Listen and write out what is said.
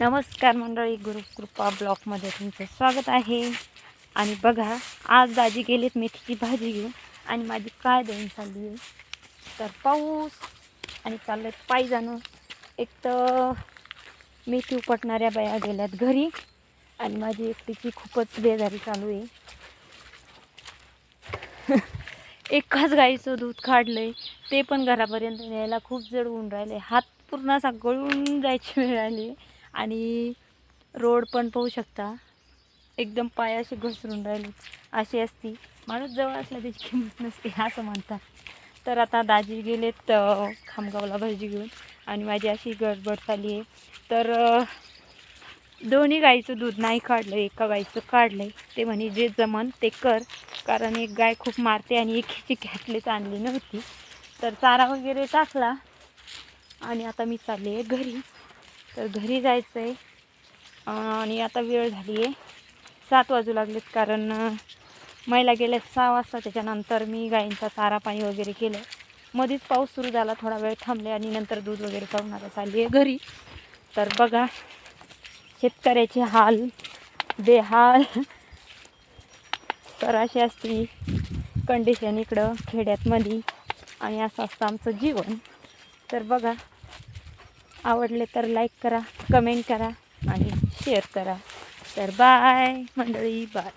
नमस्कार मंडळी गुरुकृपा ब्लॉकमध्ये तुमचं स्वागत आहे. आणि बघा आज दाजी गेलेत मेथीची भाजी घेऊन आणि माझी काय देऊन चालली आहे? तर पाऊस आणि चाललं आहे पायी जाणं एक तर मेथी उपटणाऱ्या बाया गेल्यात घरी आणि माझी एकटीची खूपच बेजारी चालू आहे. एकाच गाईचं दूध काढलं आहे ते पण घरापर्यंत न्यायला खूप जड होऊन राहिले. हात पूर्ण असा गळून जायची वेळ आली आणि रोड पण पाहू शकता. एकदम पाय अशी घसरून राहिली. अशी असती. माणूस जवळ असला त्याची किंमत नसते असं म्हणतात. तर आता दाजी गेलेत खामगावला भाजी घेऊन. आणि माझी अशी गडबड चालली आहे. तर दोन्ही गाईचं दूध नाही काढलं एका गाईचं काढलं आहे ते म्हणे जे जमन ते कर. कारण एक गाय खूप मारते आणि एक हिची कॅटलेच आणली नव्हती. तर चारा वगैरे टाकला. आणि आता मी चालले आहे घरी. तर घरी जायचं आहे आणि आता वेळ झाली आहे सात वाजू लागलेत कारण महिला गेल्या सहा वाजता त्याच्यानंतर मी गायींचा चारा पाणी वगैरे केलं. मध्येच पाऊस सुरू झाला थोडा वेळ थांबले आणि नंतर दूध वगैरे काढून आता चालली आहे घरी. तर बघा शेतकऱ्याचे हाल बेहाल. तर अशी असती कंडिशन इकडं खेड्यातमध्ये आणि असं असतं आमचं जीवन. तर बघा आवडले तर लाईक करा कमेंट करा आणि शेअर करा. तर बाय मंडळी बाय